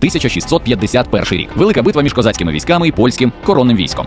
1651 рік. Велика битва між козацькими військами і польським коронним військом.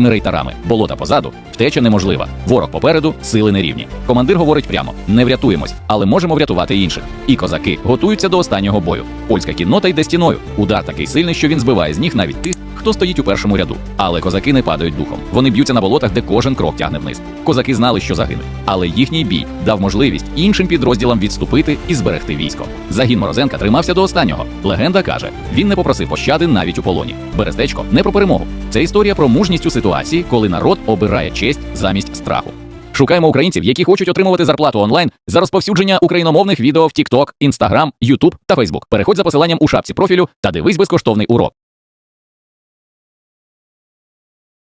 німецькими рейтарами. Болота позаду, втеча неможлива. Ворог попереду, сили нерівні. Командир говорить прямо: не врятуємось, але можемо врятувати інших. І козаки готуються до останнього бою. Польська кіннота йде стіною. Удар такий сильний, що він збиває з ніг навіть тих, хто стоїть у першому ряду. Але козаки не падають духом. Вони б'ються на болотах, де кожен крок тягне вниз. Козаки знали, що загинуть, але їхній бій дав можливість іншим підрозділам відступити і зберегти військо. Загін Морозенка тримався до останнього. Легенда каже, він не попросив пощади навіть у полоні. Берестечко не про перемогу. Це історія про мужність у ситуації, коли народ обирає честь замість страху. Шукаємо українців, які хочуть отримувати зарплату онлайн за розповсюдження україномовних відео в TikTok, Instagram, YouTube та Facebook. Переходь за посиланням у шапці профілю та дивись безкоштовний урок.